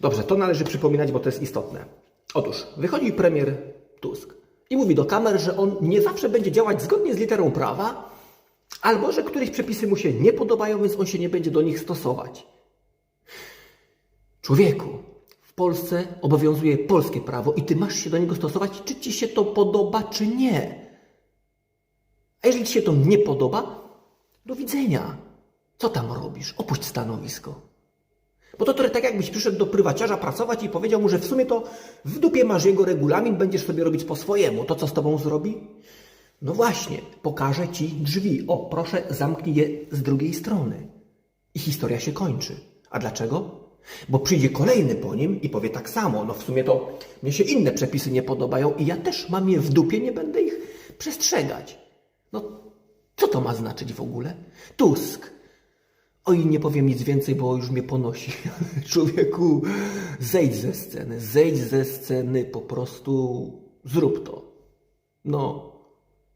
Dobrze, to należy przypominać, bo to jest istotne. Otóż wychodzi premier Tusk i mówi do kamer, że on nie zawsze będzie działać zgodnie z literą prawa, albo że któreś przepisy mu się nie podobają, więc on się nie będzie do nich stosować. Człowieku, w Polsce obowiązuje polskie prawo i ty masz się do niego stosować, czy ci się to podoba, czy nie. A jeżeli ci się to nie podoba, do widzenia. Co tam robisz? Opuść stanowisko. Bo to trochę tak jakbyś przyszedł do prywaciarza pracować i powiedział mu, że w sumie to w dupie masz jego regulamin, będziesz sobie robić po swojemu. To co z tobą zrobi? No właśnie, pokażę ci drzwi. O, proszę, zamknij je z drugiej strony. I historia się kończy. A dlaczego? Bo przyjdzie kolejny po nim i powie tak samo. No w sumie to mnie się inne przepisy nie podobają i ja też mam je w dupie, nie będę ich przestrzegać. No, co to ma znaczyć w ogóle? Tusk. Oj, nie powiem nic więcej, bo już mnie ponosi. Człowieku, zejdź ze sceny, zejdź ze sceny, po prostu zrób to. No,